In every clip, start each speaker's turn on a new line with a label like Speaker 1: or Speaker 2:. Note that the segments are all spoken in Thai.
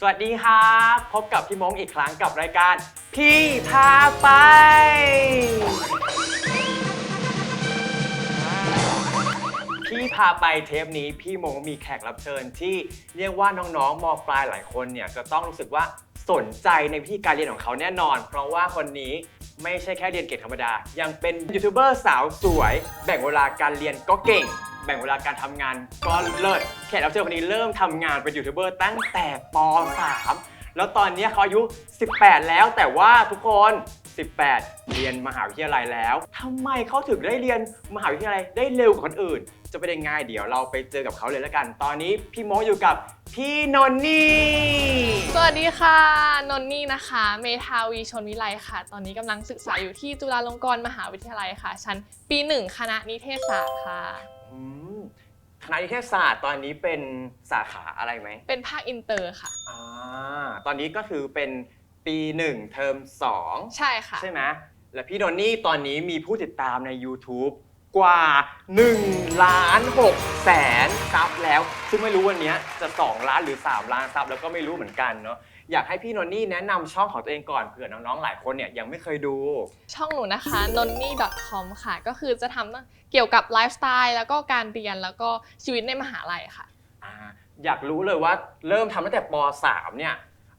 Speaker 1: สวัสดีครับ พบกับพี่มงอีกครั้งกับรายการ พี่พาไป พี่พาไปเทปนี้พี่มงมีแขกรับเชิญที่เรียกว่าน้องๆมปลายหลายคนเนี่ยจะต้องรู้สึกว่าสนใจในวิธีการเรียนของเขาแน่นอน เพราะว่าคนนี้ ไม่ใช่แค่เรียนเก่งธรรมดา ยังเป็นยูทูบเบอร์สาวสวย แบ่งเวลาการเรียนก็เก่ง แบ่งเวลาการทำงานก็เลิศแขกรับเชิญคนนี้เริ่มทำงานเป็นยูทูบเบอร์ตั้งแต่ป .3 แล้วตอนนี้เขาอายุ 18 แล้วแต่ว่าทุกคน 18 เรียนมหาวิทยาลัยแล้วทำไมเขาถึงได้เรียนมหาวิทยาลัยได้เร็วกว่าคนอื่น จะเป็นยังไงเดี๋ยวเราไปเจอกับเขาเลยแล้วกัน ตอนนี้พี่โมอยู่กับพี่นนนี่
Speaker 2: สวัสดีค่ะ นนนี่นะคะ เมทาวีชนวิไลค่ะ ตอนนี้กำลังศึกษาอยู่ที่จุฬาลงกรณ์มหาวิทยาลัยค่ะ ชั้นปีหนึ่งคณะนิเทศศาสตร์ค่ะ
Speaker 1: อืมคณะนิเทศศาสตร์ตอนนี้เป็นสาขาอะไรไหม
Speaker 2: เป็นภาคอินเตอร์ค่ะ
Speaker 1: อ่าตอนนี้ก็คือเป็นปีหนึ่งเทอมสอง
Speaker 2: ใช่ค่ะ
Speaker 1: ใช่ไหมและพี่โดนนี่ตอนนี้มีผู้ติดตามใน YouTube กว่า1ล้าน6แสนซับแล้ว ซึ่งไม่รู้วันนี้จะ 2 ล้านหรือ 3 ล้านซับแล้วก็ไม่รู้เหมือนกันเนาะอยากให้พี่นนนี่แนะนำช่องของตัวเองก่อนเผื่อน้องๆหลายคนเนี่ยยังไม่เคยดู
Speaker 2: ช่องหนูนะคะ n o n n i c o m ค่ะ ก็คือจะทำเกี่ยวกับไลฟ์สไตล์แล้วก็การเรียนแล้วก็ชีวิตในมหาลัยค่ะ
Speaker 1: อ่าอยากรู้เลยว่าเริ่มทำตั้งแต่ป .3 เนี่ย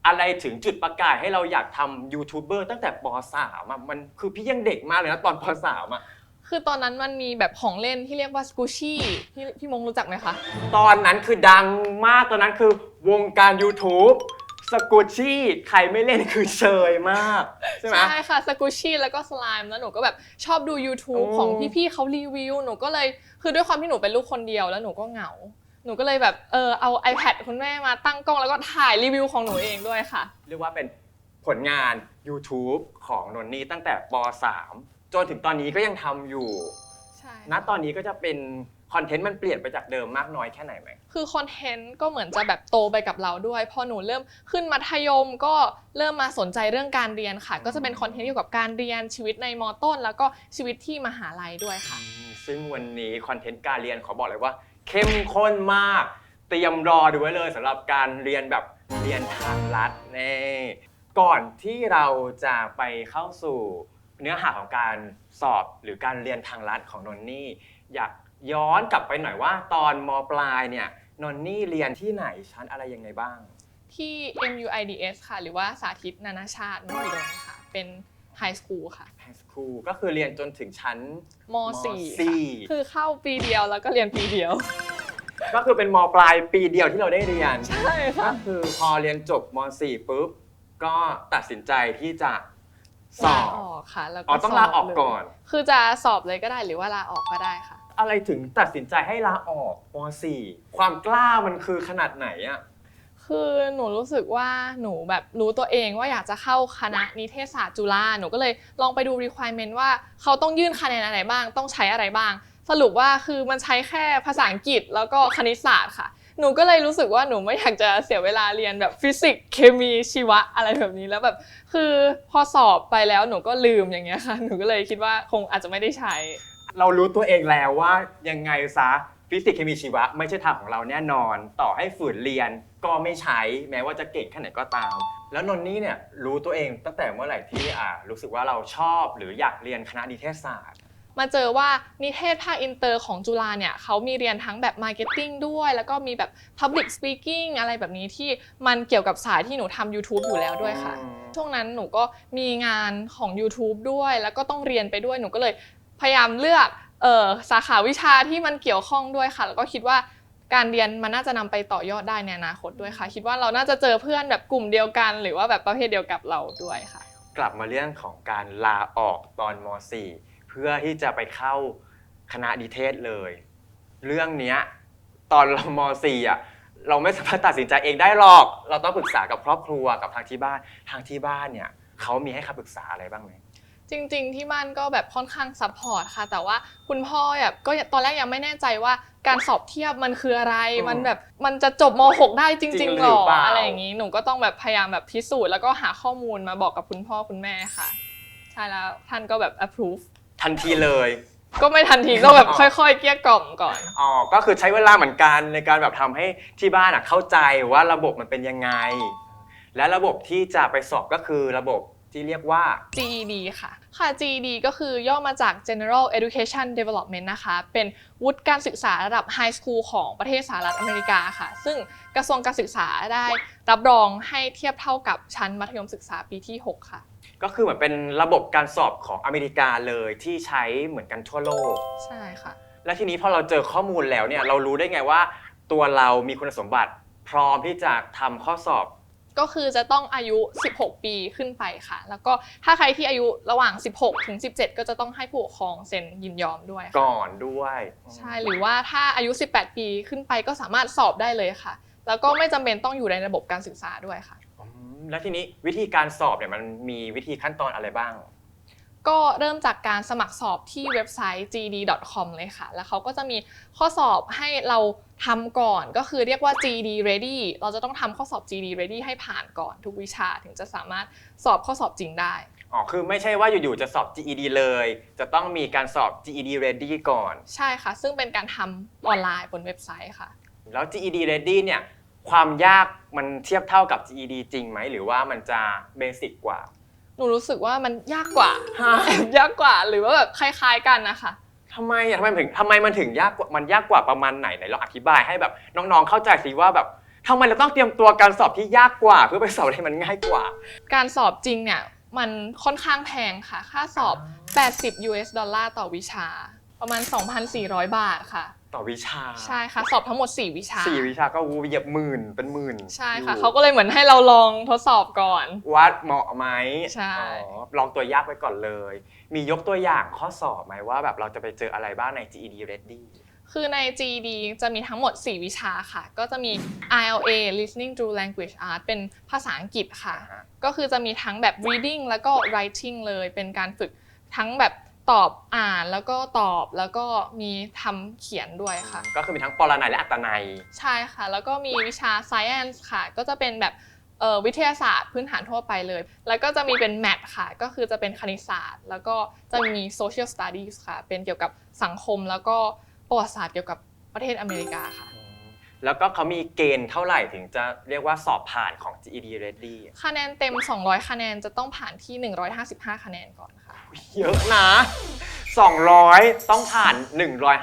Speaker 1: อะไรถึงจุดประกายให้เราอยากทำยูทูบเบอร์ตั้งแต่ป .3 อะมันคือพี่ยังเด็กมากเลยนะตอนป .3 อะ
Speaker 2: คือตอนนั้นมันมีแบบของเล่นที่เรียกว่าสกูชี่พี่พี่มงรู้จักไหมคะ
Speaker 1: ตอนนั้นคือดังมากตอนนั้นคือวงการ YouTube สกูชี่ใครไม่เล่นคือเชยมาก ใช่ไหม
Speaker 2: ใช่ค่ะสกูชี่แล้วก็สไลม์แล้วหนูก็แบบชอบดู YouTube
Speaker 1: โอ้
Speaker 2: ของพี่ๆเขารีวิว หนูก็เลยคือด้วยความที่หนูเป็นลูกคนเดียวแล้วหนูก็เหงา หนูก็เลยแบบเออเอา iPad คุณแม่มาตั้งกล้องแล้วก็ถ่ายรีวิวของหนูเองด้วยค่ะ
Speaker 1: เรียกว่าเป็นผลงาน YouTube ของนนนี่ตั้งแต่ป .3 จนถึงตอนนี้ก็ยังทำอยู่
Speaker 2: ใช่
Speaker 1: ณตอนนี้ก็จะเป็นคอนเทนต์มันเปลี่ยนไปจากเดิมมากน้อยแค่ไหนไหม
Speaker 2: คือคอนเทนต์ก็เหมือนจะแบบโตไปกับเราด้วย พอหนูเริ่มขึ้นมัธยมก็เริ่มมาสนใจเรื่องการเรียนค่ะ ก็จะเป็นคอนเทนต์เกี่ยวกับการเรียนชีวิตในมต้น แล้วก็ชีวิตที่มหาลัยด้วยค่ะ
Speaker 1: อืมซึ่งวันนี้คอนเทนต์การเรียนขอบอกเลยว่า เข้มข้นมาก เตรียมรอดูไว้เลยสำหรับการเรียนแบบเรียนทางลัดนี่ก่อนที่เราจะไปเข้าสู่ เนื้อหาของการสอบหรือการเรียนทางลัดของนนนี่ อยากย้อนกลับไปหน่อยว่า ตอนมปลายเนี่ยนนนี่เรียนที่ไหนชั้นอะไรยังไงบ้าง
Speaker 2: ที่ MUIDS ค่ะ หรือว่าสาธิตนานาชาติมหิดลค่ะ เป็นไฮสคูลค่ะ
Speaker 1: ไฮสคูลก็คือเรียนจนถึงชั้น
Speaker 2: ม
Speaker 1: ม
Speaker 2: .4
Speaker 1: สี่
Speaker 2: ค่ะคือเข้าปีเดียวแล้วก็เรียนปีเดียว
Speaker 1: ก็คือเป็นมปลายปีเดียวที่เราได้เรียน
Speaker 2: ใช่ค่ะ
Speaker 1: ก็คือพอเรียนจบม .4 ปุ๊บ ก็ตัดสินใจที่จะ สอ
Speaker 2: ลา
Speaker 1: บ
Speaker 2: ออกค่ะ แล้วก็
Speaker 1: อ๋อต้องลาออก
Speaker 2: สบเลย
Speaker 1: ก่อน
Speaker 2: คือจะสอบเลยก็ได้หรือว่าลาออกก็ได้ค่ะ
Speaker 1: อะไรถึงตัดสินใจให้ลาออกม .4 ความกล้ามันคือขนาดไหนอะ
Speaker 2: คือหนูรู้สึกว่าหนูแบบรู้ตัวเองว่าอยากจะเข้าคณะนิเทศศาสตร์จุฬาหนูก็เลยลองไปดู requirement ว่าเขาต้องยื่นคะแนนอะไรบ้าง ต้องใช้อะไรบ้าง สรุปว่าคือมันใช้แค่ภาษาอังกฤษแล้วก็คณิตศาสตร์ค่ะ หนูก็เลยรู้สึกว่าหนูไม่อยากจะเสียเวลาเรียนแบบฟิสิกส์เคมีชีวะอะไรแบบนี้แล้วแบบ คือพอสอบไปแล้วหนูก็ลืมอย่างเงี้ยค่ะ หนูก็เลยคิดว่าคงอาจจะไม่ได้ใช้
Speaker 1: เรารู้ตัวเองแล้วว่ายังไงซะฟิสิกส์เคมีชีวะ ไม่ใช่ทางของเราแน่นอน ต่อให้ฝืนเรียนก็ไม่ใช้แม้ว่าจะเก่งแค่ไหนก็ตาม แล้วนนนี่เนี่ยรู้ตัวเองตั้งแต่เมื่อไหร่ที่อ่ารู้สึกว่าเราชอบหรืออยากเรียนคณะนิเทศศาสตร์
Speaker 2: มาเจอว่านิเทศภาคอินเตอร์ของจุฬาเนี่ยเขามีเรียนทั้งแบบมาร์เก็ตติ้งด้วย แล้วก็มีแบบ Public Speaking อะไรแบบนี้ที่มันเกี่ยวกับสายที่หนูทำ YouTube อยู่แล้วด้วยค่ะ
Speaker 1: อืม
Speaker 2: ช่วงนั้นหนูก็มีงานของ YouTube ด้วย แล้วก็ต้องเรียนไปด้วยหนูก็เลยพยายามเลือกเออสาขาวิชาที่มันเกี่ยวข้องด้วยค่ะ แล้วก็คิดว่าการเรียนมันน่าจะนำไปต่อยอดได้ในอนาคตด้วยค่ะ คิดว่าเราน่าจะเจอเพื่อนแบบกลุ่มเดียวกัน หรือว่าแบบประเภทเดียวกับเราด้วยค่ะ
Speaker 1: กลับมาเรื่องของการลาออกตอนม .4 เพื่อที่จะไปเข้าคณะนิเทศเลย เรื่องเนี้ยตอนเราม .4 อะเราไม่สามารถตัดสินใจเองได้หรอก เราต้องปรึกษากับครอบครัวกับทางที่บ้าน ทางที่บ้านเนี่ยเขามีให้คำปรึกษาอะไรบ้างไหม
Speaker 2: จริงๆ ที่บ้านก็แบบค่อนข้างซัพพอร์ตค่ะ แต่ว่าคุณพ่อแบบก็ตอนแรกยังไม่แน่ใจว่าการสอบเทียบมันคืออะไร
Speaker 1: อืม
Speaker 2: มันแบบมันจะจบม .6 ได้จ
Speaker 1: จริ
Speaker 2: ริ
Speaker 1: ง
Speaker 2: ง
Speaker 1: ห
Speaker 2: ๆ
Speaker 1: รื
Speaker 2: หร
Speaker 1: อ
Speaker 2: อ
Speaker 1: เปล่า
Speaker 2: อะไรอย่างนี้ หนูก็ต้องแบบพยายามแบบพิสูจน์แล้วก็หาข้อมูลมาบอกกับคุณพ่อคุณแม่ค่ะ ใช่แล้วท่านก็แบบ approve
Speaker 1: ทันทีเลย
Speaker 2: ก็ไม่ทันทีต้องแบบ ค่อยๆ เกลี้ยกล่อมก่อน
Speaker 1: อ๋อ ก็คือใช้เวลาเหมือนกันในการแบบทำให้ที่บ้านอะเข้าใจว่าระบบมันเป็นยังไง และระบบที่จะไปสอบก็คือระบบที่เรียกว่า
Speaker 2: GED ค่ะ ค่ะ GED ก็คือย่อมาจาก General Education Development นะคะ เป็นวุฒิการศึกษาระดับ High School ของประเทศสหรัฐอเมริกาค่ะ ซึ่งกระทรวงการศึกษาได้รับรองให้เทียบเท่ากับชั้นมัธยมศึกษาปีที่ 6 ค่ะ
Speaker 1: ก็คือเหมือนเป็นระบบการสอบของอเมริกาเลยที่ใช้เหมือนกันทั่วโลก
Speaker 2: ใช่ค่ะ
Speaker 1: และทีนี้พอเราเจอข้อมูลแล้วเนี่ยเรารู้ได้ไงว่า ตัวเรามีคุณสมบัติพร้อมที่จะทำข้อสอบ
Speaker 2: ก็คือจะต้องอายุ 16 ปีขึ้นไปค่ะ แล้วก็ถ้าใครที่อายุระหว่าง 16 ถึง 17 ก็จะต้องให้ผู้ปกครองเซ็นยินยอมด้วยค่ะ
Speaker 1: ก่อนด้วย
Speaker 2: ใช่หรือว่าถ้าอายุ 18 ปีขึ้นไปก็สามารถสอบได้เลยค่ะ แล้วก็ไม่จำเป็นต้องอยู่ในระบบการศึกษาด้วยค่ะ
Speaker 1: อืม แล้วทีนี้วิธีการสอบเนี่ยมันมีวิธีขั้นตอนอะไรบ้าง
Speaker 2: ก็เริ่มจากการสมัครสอบที่เว็บไซต์ gd.com เลยค่ะ แล้วเขาก็จะมีข้อสอบให้เราทำก่อนก็คือเรียกว่า GD ready เราจะต้องทำข้อสอบ GD ready ให้ผ่านก่อนทุกวิชาถึงจะสามารถสอบข้อสอบจริงได้
Speaker 1: อ๋อ คือไม่ใช่ว่าอยู่ๆจะสอบ GED เลย จะต้องมีการสอบ GED ready ก่อน
Speaker 2: ใช่ค่ะ ซึ่งเป็นการทำออนไลน์บนเว็บไซต์ค่ะ
Speaker 1: แล้ว GED ready เนี่ย ความยากมันเทียบเท่ากับ GED จริงไหมหรือว่ามันจะเบสิกกว่า
Speaker 2: หนูรู้สึกว่ามันยากกว่าแอบยากกว่าหรือว่าแบบคล้าย ๆกันนะคะ
Speaker 1: ทำไมอะทำไมมันถึงทำไมมันถึงยากกว่ามันยากกว่าประมาณไหนไหนเราอธิบายให้แบบน้องๆเข้าใจสิว่าแบบทำไมเราต้องเตรียมตัวการสอบที่ยากกว่า เพื่อไปสอบให้มันง่ายกว่า
Speaker 2: การสอบจริงเนี่ยมันค่อนข้างแพงค่ะ ค่าสอบ 80 US ดอลลาร์ต่อวิชา ประมาณ 2,400 บาทค่ะ
Speaker 1: ต่อวิชา
Speaker 2: ใช่ค่ะสอบทั้งหมด 4 วิชา
Speaker 1: สี่วิชาก็วูเหยียบหมื่นเป็นหมื่น
Speaker 2: ใช่ค่ะ
Speaker 1: อยู่
Speaker 2: เขาก็เลยเหมือนให้เราลองทดสอบก่อน
Speaker 1: วัดเหมาะไหม
Speaker 2: ใช่
Speaker 1: อ๋อลองตัวยากไว้ก่อนเลย มียกตัวอย่างข้อสอบไหมว่าแบบเราจะไปเจออะไรบ้างใน GED ready
Speaker 2: คือใน GED จะมีทั้งหมด 4 วิชาค่ะ ก็จะมี ILA listening to language art เป็นภาษาอังกฤษค่ะ
Speaker 1: อ่าฮะ
Speaker 2: ก็คือจะมีทั้งแบบ reading แล้วก็ writing เลย เป็นการฝึกทั้งแบบ ตอบอ่านแล้วก็ตอบแล้วก็มีทำเขียนด้วยค่ะ
Speaker 1: ก็คือมีทั้งปรนัยและอัตนัย
Speaker 2: ใช่ค่ะ แล้วก็มีวิชา science ค่ะ ก็จะเป็นแบบเอ่อวิทยาศาสตร์พื้นฐานทั่วไปเลย แล้วก็จะมีเป็น math ค่ะ ก็คือจะเป็นคณิตศาสตร์ แล้วก็จะมี social studies ค่ะ เป็นเกี่ยวกับสังคมแล้วก็ประวัติศาสตร์เกี่ยวกับประเทศอเมริกาค่ะ
Speaker 1: แล้วก็เขามีเกณฑ์เท่าไหร่ถึงจะเรียกว่าสอบผ่านของ GED ready
Speaker 2: คะแนนเต็ม 200 คะแนนจะต้องผ่านที่ 155 คะแนนก่อนค่ะ
Speaker 1: เยอะนะ 200 ต้องผ่าน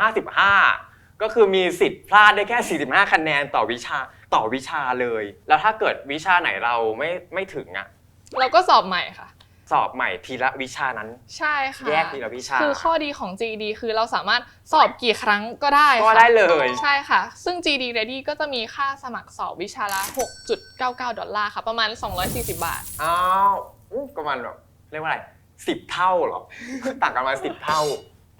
Speaker 1: 155 ก็คือมีสิทธิ์พลาดได้แค่ 45 คะแนนต่อวิชาต่อวิชาเลย แล้วถ้าเกิดวิชาไหนเราไม่ไม่ถึงอะ
Speaker 2: เราก็สอบใหม่ค่ะ
Speaker 1: สอบใหม่ทีละวิชานั้น
Speaker 2: ใช่ค่ะ
Speaker 1: แยกทีละวิชา
Speaker 2: คือข้อดีของ GED คือเราสามารถสอบกี่ครั้งก็ได้
Speaker 1: ก็
Speaker 2: ค่ะ
Speaker 1: ได้เลย
Speaker 2: ใช่ค่ะ ซึ่ง GD Ready ก็จะมีค่าสมัครสอบวิชาละ 6.99 ดอลลาร์ค่ะ ประมาณ 240 บาท
Speaker 1: อ้าวอู้ประมาณแบบเรียกว่าอะไร สิบเท่าเหรอ ต่างกันมาสิบเท่า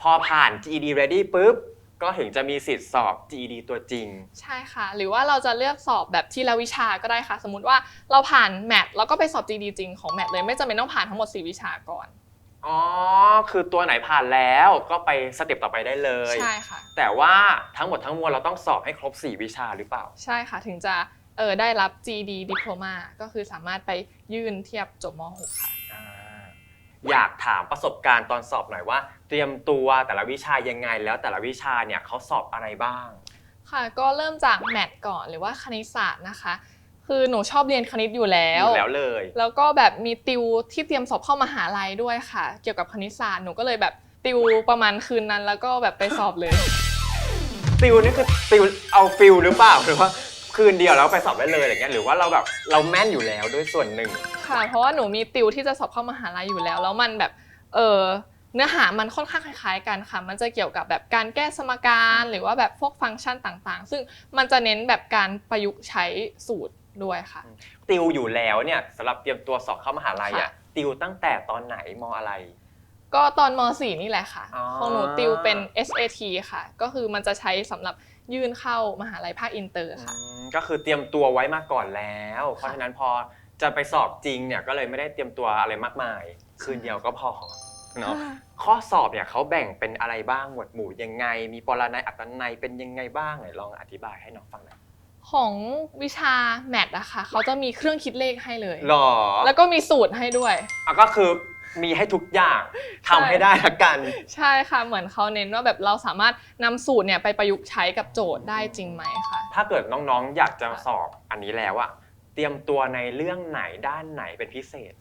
Speaker 1: พอผ่าน GED ready ปุ๊บ ก็ถึงจะมีสิทธิ์สอบ GED ตัวจริง
Speaker 2: ใช่ค่ะ หรือว่าเราจะเลือกสอบแบบทีละวิชาก็ได้ค่ะ สมมุติว่าเราผ่านแมทแล้วก็ไปสอบ GD จริงของแมทเลย ไม่จำเป็นต้องผ่านทั้งหมด 4 วิชาก่อน
Speaker 1: อ๋อ คือตัวไหนผ่านแล้วก็ไปสเต็ปต่อไปได้เลย
Speaker 2: ใช่ค่ะ
Speaker 1: แต่ว่าทั้งหมดทั้งมวลเราต้องสอบให้ครบ 4 วิชาหรือเปล่า
Speaker 2: ใช่ค่ะถึงจะเออได้รับ GD Diploma ก็คือสามารถไปยื่นเทียบจบม .6 ค่ะ
Speaker 1: อ่าอยากถามประสบการณ์ตอนสอบหน่อยว่า เตรียมตัวแต่ละวิชายังไง แล้วแต่ละวิชาเนี่ยเขาสอบอะไรบ้าง
Speaker 2: ค่ะ ก็เริ่มจากแมทก่อนหรือว่าคณิตศาสตร์นะคะ คือหนูชอบเรียนคณิตอยู่แล้ว
Speaker 1: อยู่แล้วเลย
Speaker 2: แล้วก็แบบมีติวที่เตรียมสอบเข้ามหาลัยด้วยค่ะ เกี่ยวกับคณิตศาสตร์หนูก็เลยแบบติวประมาณคืนนั้น แล้วก็แบบไปสอบเลย
Speaker 1: ติวนี่คือติวเอาฟิลหรือเปล่าหรือว่า คืนเดียวแล้วไปสอบได้เลยอะไรเงี้ยหรือว่าเราแบบเราแม่นอยู่แล้วด้วยส่วนหนึ่ง
Speaker 2: ค่ะ เพราะว่าหนูมีติวที่จะสอบเข้ามหาลัยอยู่แล้ว แล้วมันแบบเออเนื้อหามันค่อนข้างคล้ายๆกันค่ะ มันจะเกี่ยวกับแบบการแก้สมการหรือว่าแบบพวกฟังก์ชันต่างๆ ซึ่งมันจะเน้นแบบการประยุกต์ใช้สูตรด้วยค่ะ
Speaker 1: ติวอยู่แล้วเนี่ยสำหรับเตรียมตัวสอบเข้ามหาลัยอะ
Speaker 2: ค่ะ
Speaker 1: ติวตั้งแต่ตอนไหนมอะไร
Speaker 2: ก็ตอนม .4 นี่แหละค่ะ
Speaker 1: อ๋อ
Speaker 2: ของหนูติวเป็น SAT ค่ะ ก็คือมันจะใช้สำหรับ ยื่นเข้ามหาลัยภาคอินเตอร์ค่ะ
Speaker 1: อืมก็คือเตรียมตัวไว้มาก่อนแล้ว เพราะฉะนั้นพอจะไปสอบจริงเนี่ยก็เลยไม่ได้เตรียมตัวอะไรมากมาย คืนเดียวก็พอเนาะข้อสอบเนี่ยเขาแบ่งเป็นอะไรบ้างหมวดหมู่ยังไง มีปรนัยอัตนัยเป็นยังไงบ้างไหนลองอธิบายให้น้องฟังหน่อย
Speaker 2: ของวิชาแมทอะค่ะเขาจะมีเครื่องคิดเลขให้เลย
Speaker 1: หรอ
Speaker 2: แล้วก็มีสูตรให้ด้วย
Speaker 1: อะก็คือ มีให้ทุกอย่างทำให้ได้ละกัน
Speaker 2: ใช่ค่ะเหมือนเขาเน้นว่าแบบเราสามารถนำสูตรเนี่ยไปประยุกต์ใช้กับโจทย์ได้จริงไหมค่ะ
Speaker 1: ถ้าเกิดน้องๆ อยากจะสอบอันนี้แล้วอะเตรียมตัวในเรื่องไหนด้านไหนเป็นพิเศษ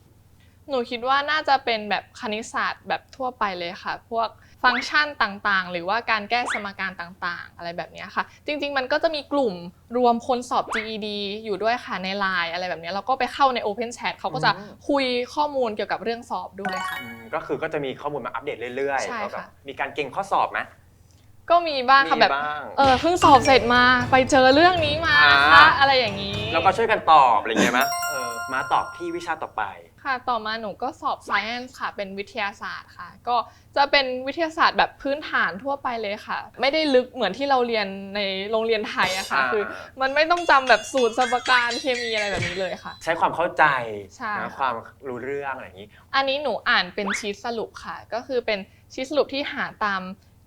Speaker 2: หนูคิดว่าน่าจะเป็นแบบคณิตศาสตร์แบบทั่วไปเลยค่ะ พวก ฟังก์ชันต่างๆ หรือว่าการแก้สมการต่างๆ อะไรแบบเนี้ยค่ะ จริง ๆ มันก็จะมีกลุ่มรวมคนสอบ GED อยู่ด้วยค่ะใน Line อะไรแบบเนี้ยแล้วก็ไปเข้าใน Open Chat เขาก็จะ
Speaker 1: อืม
Speaker 2: คุยข้อมูลเกี่ยวกับเรื่องสอบด้วยค่ะ
Speaker 1: อืมก็คือก็จะมีข้อมูลมาอัปเดตเรื่อย
Speaker 2: ใช่
Speaker 1: ๆว่าแบบ
Speaker 2: ค่ะ
Speaker 1: มีการเก่งข้อสอบไหม
Speaker 2: ก็มีบ้างค่ะ
Speaker 1: มี
Speaker 2: แบบ
Speaker 1: บ้าง
Speaker 2: เออเพิ่งสอบเสร็จมาไปเจอเรื่องนี้มา
Speaker 1: อ่า
Speaker 2: ค่ะอะไรอย่างนี้
Speaker 1: แล้วก็ช่วยกันตอบอะไรอย่างเงี้ยไหมเออ มาตอบที่วิชาต่อไป
Speaker 2: ค่ะ ต่อมาหนูก็สอบ Science ค่ะ เป็นวิทยาศาสตร์ค่ะ ก็จะเป็นวิทยาศาสตร์แบบพื้นฐานทั่วไปเลยค่ะ ไม่ได้ลึกเหมือนที่เราเรียนในโรงเรียนไทยอะค่ะ
Speaker 1: อ่า
Speaker 2: คือ มันไม่ต้องจำแบบสูตรสมการเคมีอะไรแบบนี้เลยค่ะ
Speaker 1: ใช้ความเข้าใจ
Speaker 2: ใช่
Speaker 1: นะ
Speaker 2: ค่ะ
Speaker 1: ความรู้เรื่องอะไรอย่างนี้
Speaker 2: อันนี้หนูอ่านเป็นชีทสรุปค่ะ ก็คือเป็นชีทสรุปที่หาตาม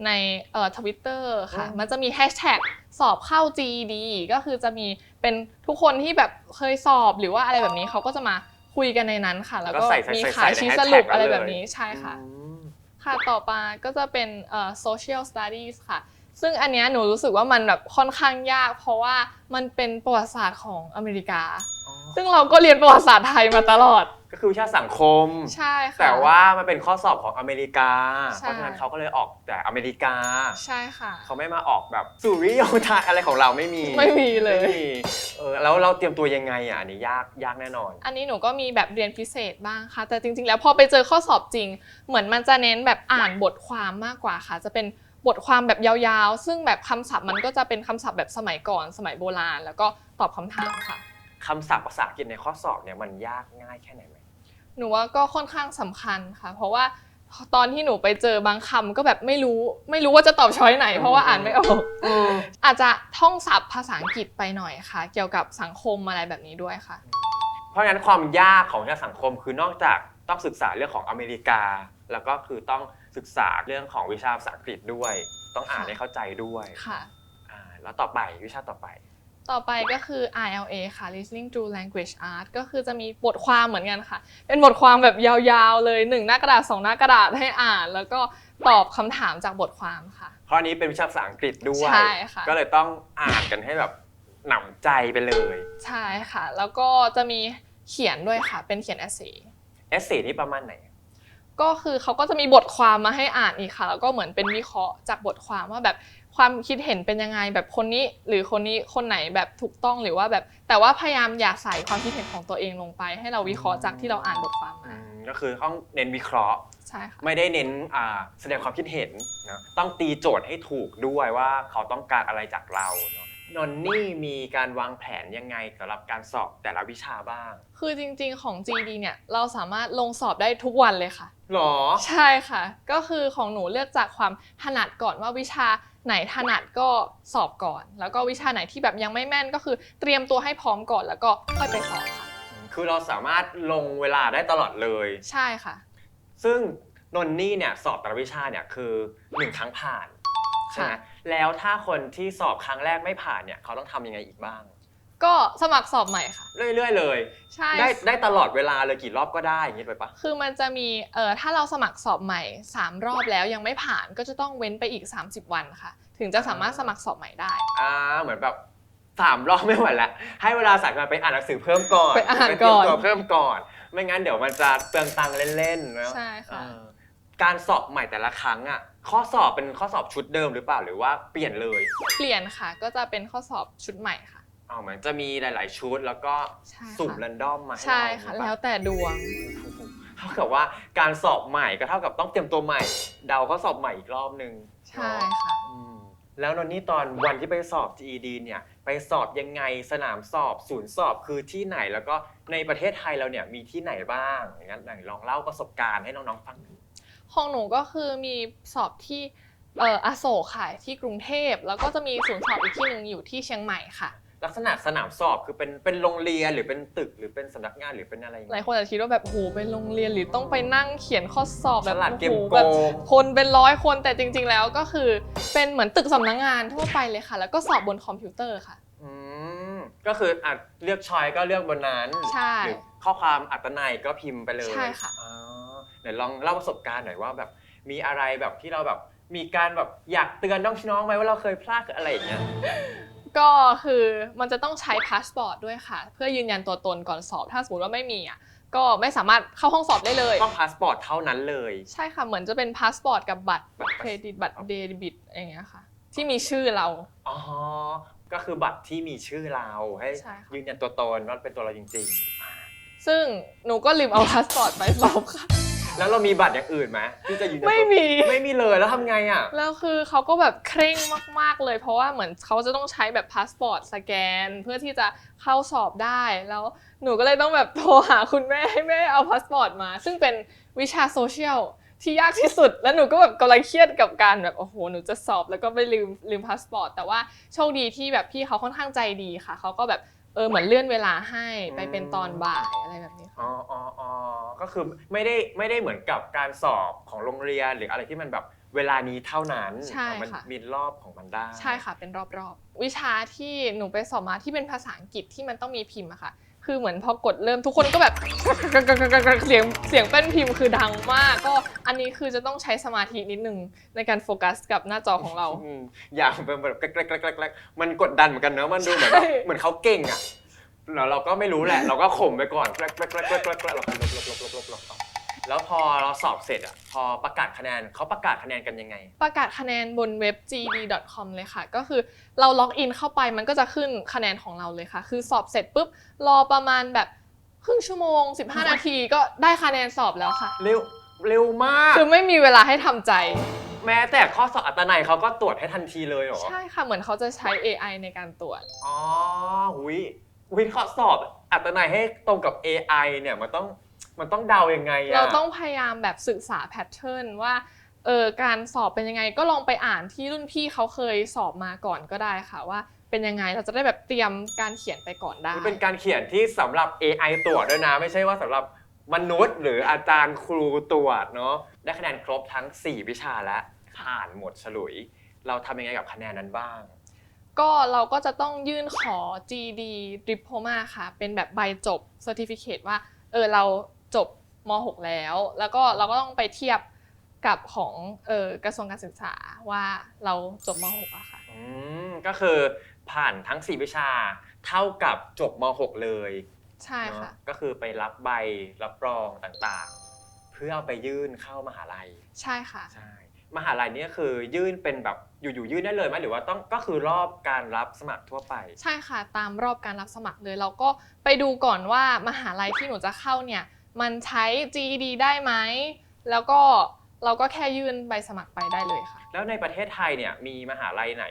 Speaker 2: ในเอ่อทวิตเตอร์ค่ะ
Speaker 1: อืม
Speaker 2: มันจะมีแฮชแท็กสอบเข้า GED ก็คือจะมี เป็นทุกคนที่แบบเคยสอบหรือว่าอะไรแบบนี้เขาก็จะมาคุยกันในนั้นค่ะ แล้วก็
Speaker 1: ใส่ใส่
Speaker 2: มี
Speaker 1: ใส่
Speaker 2: ขาย
Speaker 1: ใส่ใน
Speaker 2: ชีท
Speaker 1: hashtag
Speaker 2: สรุปอะไร
Speaker 1: นั้นเลย
Speaker 2: แบบนี้ใช่ค่ะ
Speaker 1: อืม
Speaker 2: ค่ะต่อมาก็จะเป็นเอ่อ social studies ค่ะ ซึ่งอันเนี้ยหนูรู้สึกว่ามันแบบค่อนข้างยาก เพราะว่ามันเป็นประวัติศาสตร์ของอเมริกา
Speaker 1: อ๋อ
Speaker 2: ซึ่งเราก็เรียนประวัติศาสตร์ไทยมาตลอด
Speaker 1: ก็คือวิชาสังคม
Speaker 2: ใช่ค่ะ
Speaker 1: แต่ว่ามันเป็นข้อสอบของอเมริกา
Speaker 2: ใช่
Speaker 1: เพราะฉะนั้นเขาก็เลยออกแต่อเมริกา
Speaker 2: ใช่ค่ะ
Speaker 1: เขาไม่มาออกแบบสุริโยธาอะไรของเราไม่มี
Speaker 2: ไม่มีเลย
Speaker 1: ไม่มีเออแล้วเราเตรียมตัวยังไงอะอันนี้ยากยากแน่นอน
Speaker 2: อันนี้หนูก็มีแบบเรียนพิเศษบ้างค่ะ แต่จริงๆ แล้วพอไปเจอข้อสอบจริง เหมือนมันจะเน้นแบบอ่านบทความมากกว่าค่ะ จะเป็น บทความแบบยาวๆ ซึ่งแบบคำศัพท์มันก็จะเป็นคำศัพท์แบบสมัยก่อนสมัยโบราณ แล้วก็ตอบคำถามค่ะ
Speaker 1: คำศัพท์ภาษาอังกฤษในข้อสอบเนี่ยมันยากง่ายแค่ไหนไหม
Speaker 2: หนูว่าก็ค่อนข้างสำคัญค่ะ เพราะว่าตอนที่หนูไปเจอบางคำก็แบบไม่รู้ไม่รู้ว่าจะตอบช้อยไหน เพราะว่าอ่านไม่ออกอาจจะท่องศัพท์ภาษาอังกฤษไปหน่อยค่ะ เกี่ยวกับสังคมอะไรแบบนี้ด้วยค่ะ
Speaker 1: เพราะฉะนั้นความยากของวิชาสังคมคือนอกจากต้องศึกษาเรื่องของอเมริกา แล้วก็คือต้อง ศึกษาเรื่องของวิชาภาษาอังกฤษด้วย ต้องอ่าน
Speaker 2: ค่ะ
Speaker 1: ให้เข้าใจด้วย
Speaker 2: ค่ะ
Speaker 1: อ่าแล้วต่อไปวิชาต่อไป
Speaker 2: ต่อไปก็คือ ILA ค่ะ Listening to Language Art ก็คือจะมีบทความเหมือนกันค่ะ เป็นบทความแบบยาวๆ เลยหนึ่งหน้ากระดาษสองหน้ากระดาษให้อ่าน แล้วก็ตอบคำถามจากบทความค่ะ
Speaker 1: เพราะอันนี้เป็นวิชาภาษาอังกฤษด้วย
Speaker 2: ใช่ค่ะ
Speaker 1: ก็เลยต้องอ่านกันให้แบบหนำใจไปเลย
Speaker 2: ใช่ค่ะ แล้วก็จะมีเขียนด้วยค่ะ เป็นเขียน essay
Speaker 1: เอสเซนี่ประมาณไหน
Speaker 2: ก็คือเขาก็จะมีบทความมาให้อ่านอีกค่ะแล้วก็เหมือนเป็นวิเคราะห์จากบทความว่าแบบความคิดเห็นเป็นยังไงแบบคนนี้หรือคนนี้คนไหนแบบถูกต้องหรือว่าแบบ แต่ว่าพยายามอย่าใส่ความคิดเห็นของตัวเองลงไป ให้เราวิเคราะห์จากที่เราอ่านบทความ
Speaker 1: อื
Speaker 2: มา
Speaker 1: มก็คือต้องเน้นวิเคราะห์
Speaker 2: ใช่ค่ะ
Speaker 1: ไม่ได้เน้นอ่าแสดงความคิดเห็นนะต้องตีโจทย์ให้ถูกด้วยว่าเขาต้องการอะไรจากเราเนาะ นนนี่มีการวางแผนยังไงสำหรับการสอบแต่ละวิชาบ้าง
Speaker 2: คือจริงๆของ GD เนี่ยเราสามารถลงสอบได้ทุกวันเลยค่ะ
Speaker 1: หรอ
Speaker 2: ใช่ค่ะ ก็คือของหนูเลือกจากความถนัดก่อนว่าวิชาไหนถนัดก็สอบก่อน แล้วก็วิชาไหนที่แบบยังไม่แม่นก็คือเตรียมตัวให้พร้อมก่อนแล้วก็ค่อยไปสอบค่ะ
Speaker 1: คือเราสามารถลงเวลาได้ตลอดเลย
Speaker 2: ใช่ค่ะ
Speaker 1: ซึ่งนนนี่เนี่ยสอบแต่ละวิชาเนี่ยคือหนึ่งครั้งผ่านใช่ไหม
Speaker 2: ค่ะ
Speaker 1: แล้วถ้าคนที่สอบครั้งแรกไม่ผ่านเนี่ยเขาต้องทำยังไงอีกบ้าง
Speaker 2: ก็สมัครสอบใหม่ค่ะ
Speaker 1: เรื่อยๆเลย
Speaker 2: ใช่
Speaker 1: ได้ได้ตลอดเวลาเลยกี่รอบก็ได้อย่างนี้ไปปะ
Speaker 2: คือมันจะมีเอ่อถ้าเราสมัครสอบใหม่ 3 รอบแล้วยังไม่ผ่านก็จะต้องเว้นไปอีก 30 วันค่ะ ถึงจะสามารถสมัครสอบใหม่ได้
Speaker 1: อ่าเหมือนแบบสามรอบไม่ไหวแล้วให้เวลาสายการไปอ่านหนังสือเพิ่มก่อน
Speaker 2: ไปอ่าน
Speaker 1: เตรียม
Speaker 2: ก่อน
Speaker 1: ตัวเพิ่มก่อน ไม่งั้นเดี๋ยวมันจะเปลืองตังค์เล่นๆนะ
Speaker 2: ใช่ค่ะ
Speaker 1: เออการสอบใหม่แต่ละครั้งอะ ข้อสอบเป็นข้อสอบชุดเดิมหรือเปล่าหรือว่าเปลี่ยนเลย
Speaker 2: เปลี่ยนค่ะ ก็จะเป็นข้อสอบชุดใหม่ค่ะ
Speaker 1: อ๋อเหมือนจะมีหลาย ๆ ชุดแล้วก็
Speaker 2: ใช่ค่ะ
Speaker 1: สุ่มแรนดอมมาให้
Speaker 2: ใช่
Speaker 1: เรา
Speaker 2: ค่ะ
Speaker 1: หรือเป
Speaker 2: แล้
Speaker 1: ล่า
Speaker 2: วแต่ดวง
Speaker 1: เท่ากับว่าการสอบใหม่ก็เท่ากับต้องเตรียมตัวใหม่ เดาข้อสอบใหม่อีกรอบนึง
Speaker 2: ใช่
Speaker 1: เนาะ
Speaker 2: ค่ะ
Speaker 1: อืมแล้วนนนี่ตอนวันที่ไปสอบ GED เนี่ยไปสอบยังไงสนามสอบศูนย์สอบคือที่ไหนแล้วก็ในประเทศไทยเราเนี่ยมีที่ไหนบ้างอย่างนั้นไหนลองเล่าประสบการณ์ให้น้องๆฟังหน่อย
Speaker 2: ของหนูก็คือมีสอบที่เอ่ออโศกค่ะที่กรุงเทพ แล้วก็จะมีศูนย์สอบอีกที่หนึ่งอยู่ที่เชียงใหม่ค่ะ
Speaker 1: ลักษณะสนามสอบคือเป็นเป็นโรงเรียนหรือเป็นตึกหรือเป็นสำนักงานหรือเป็นอะไรอย่าง
Speaker 2: หลาย
Speaker 1: เงี้ย
Speaker 2: คนอาจจะคิดว่าแบบโหเป็นโรงเรียนหรือต้องไปนั่งเขียนข้อสอบ
Speaker 1: ฉ
Speaker 2: แบบ
Speaker 1: ลาดเกม
Speaker 2: โอ้โห
Speaker 1: โก
Speaker 2: แบบ
Speaker 1: ง
Speaker 2: คนเป็นร้อยคนแต่จริง ๆ แล้วก็คือเป็นเหมือนตึกสำนักงานทั่วไปเลยค่ะ แล้วก็สอบบนคอมพิวเตอร์ค่ะ
Speaker 1: อืมก็คืออะเลือกชอยก็เลือกบนนั้น
Speaker 2: ใช่
Speaker 1: หรือข้อความอัตนัยก็พิมพ์ไปเลย
Speaker 2: ใช่ค่ะ
Speaker 1: อ๋อเดี๋ยวลองเล่าประสบการณ์หน่อยว่าแบบมีอะไรแบบที่เราแบบมีการแบบอยากเตือนน้องๆไหมว่าเราเคยพลาดอะไรอย่างเงี้ย
Speaker 2: ก็คือมันจะต้องใช้พาสปอร์ตด้วยค่ะ เพื่อยืนยันตัวตนก่อนสอบ ถ้าสมมติว่าไม่มีอะก็ไม่สามารถเข้าห้องสอบได้เลย
Speaker 1: ต้องพาสปอร์ตเท่านั้นเลย
Speaker 2: ใช่ค่ะ เหมือนจะเป็นพาสปอร์ตกับบัตร
Speaker 1: บัตร
Speaker 2: เครดิตบัตรเดบิตอย่างเงี้ยค่ะ ที่มีชื่อเรา
Speaker 1: อ๋อ ก็คือบัตรที่มีชื่อเราให้
Speaker 2: ใช่ค่ะ
Speaker 1: ยืนยันตัวตนว่าเป็นตัวเราจริง
Speaker 2: ซึ่งหนูก็ลืมเอาพาสปอร์ตไปสอบค่ะ
Speaker 1: ๆ แล้วเรามีบัตรอย่างอื่นไหมที่จะยืนยันตัว
Speaker 2: ไม่มี
Speaker 1: ไม่มีเลยแล้วทำไงอะ
Speaker 2: แล้วคือเขาก็แบบเคร่งมาก ๆ เลย เพราะว่าเหมือนเขาจะต้องใช้แบบพาสปอร์ตสแกน เพื่อที่จะเข้าสอบได้ แล้วหนูก็เลยต้องแบบโทรหาคุณแม่ให้แม่เอาพาสปอร์ตมา ซึ่งเป็นวิชาโซเชียลที่ยากที่สุด แล้วหนูก็แบบกำลังเครียดกับการแบบโอ้โหหนูจะสอบแล้วก็ไปลืมลืมพาสปอร์ตแต่ว่าโชคดีที่แบบพี่เขาค่อนข้างใจดีค่ะเขาก็แบบเออเหมือนเลื่อนเวลาให้ไปเป็นตอนบ่ายอะไรแบบนี้ค่ะ
Speaker 1: อ๋ออ๋ออ๋อก็คือไม่ได้ไม่ได้เหมือนกับการสอบของโรงเรียนหรืออะไรที่มันแบบเวลานี้เท่านั้น
Speaker 2: ใช่
Speaker 1: แต่มัน
Speaker 2: ค่ะ
Speaker 1: มีรอบของมันได้
Speaker 2: ใช่ค่ะเป็นรอบๆ วิชาที่หนูไปสอบมาที่เป็นภาษาอังกฤษที่มันต้องมีพิมพ์อะค่ะ คือเหมือนพอกดเริ่มทุกคนก็แบบเสียงเสียงเป็นพิมพ์คือดังมาก ก็อันนี้คือจะต้องใช้สมาธินิดนึงในการโฟกัสกับหน้าจอของเรา
Speaker 1: อืมอย่างเป็นแบบแกลกๆๆๆมันกดดันเหมือนกันเนอะมันดูเหมือนแบบ
Speaker 2: ใช่
Speaker 1: เหมือนเขาเก่งอะแล้วเราก็ไม่รู้แหละ เราก็ข่มไปก่อนแกลกๆๆๆๆเราก็ลบลบลบลบลบต่อ แล้วพอเราสอบเสร็จอะพอประกาศคะแนนเขาประกาศคะแนนกันยังไง
Speaker 2: ประกาศคะแนนบนเว็บ gd.com เลยค่ะ ก็คือเราล็อกอินเข้าไปมันก็จะขึ้นคะแนนของเราเลยค่ะ คือสอบเสร็จปุ๊บรอประมาณแบบครึ่งชั่วโมง 15 นาทีก็ได้คะแนนสอบแล้วค่ะ
Speaker 1: เร็วเร็วมาก
Speaker 2: คือไม่มีเวลาให้ทำใจ
Speaker 1: แม้แต่ข้อสอบอัตนัยเขาก็ตรวจให้ทันทีเลยเหรอ
Speaker 2: ใช่ค่ะ เหมือนเขาจะใช้ AI ในการตรวจ
Speaker 1: อ๋อหุยหุยข้อสอบอัตนัยให้ตรงกับ AI เนี่ยมันต้อง มันต้องเดายังไงอะ
Speaker 2: เราต้องพยายามแบบศึกษาแพทเทิร์นว่าเออการสอบเป็นยังไงก็ลองไปอ่านที่รุ่นพี่เขาเคยสอบมาก่อนก็ได้ค่ะว่า เป็นยังไงเราจะได้แบบเตรียมการเขียนไปก่อนได้
Speaker 1: นี่เป็นการเขียนที่สำหรับ AI ตรวจด้วยนะ ไม่ใช่ว่าสำหรับมนุษย์หรืออาจารย์ครูตรวจเนาะได้คะแนนครบทั้ง 4 วิชาแล้วผ่านหมดฉลุย เราทำยังไงกับคะแนนนั้นบ้าง
Speaker 2: ก็เราก็จะต้องยื่นขอ GD Diploma ค่ะ เป็นแบบใบจบ Certificate ว่า เออเรา จบม .6 แล้ว แล้วก็เราก็ต้องไปเทียบกับของเออกระทรวงการศึกษาว่าเราจบม .6 อะค่ะ
Speaker 1: อืมก็คือผ่านทั้ง 4 วิชาเท่ากับจบม .6 เลย
Speaker 2: ใช่ค่ะ
Speaker 1: เนอก็คือไปรับใบรับรองต่างๆ เพื่อเอาไปยื่นเข้ามหาลัย
Speaker 2: ใช่ค่ะ
Speaker 1: ใช่ มหาลัยนี่ก็คือยื่นเป็นแบบอยู่ๆยื่นได้เลยไหมหรือว่าต้องก็คือรอบการรับสมัครทั่วไป
Speaker 2: ใช่ค่ะตามรอบการรับสมัครเลย เราก็ไปดูก่อนว่ามหาลัยที่หนูจะเข้าเนี่ย มันใช้ GED ได้ไหม แล้วก็เราก็แค่ยื่นใบสมัครไปได้เลยค่ะ
Speaker 1: แล้วในประเทศไทยเนี่ยมีมหาลัยไหน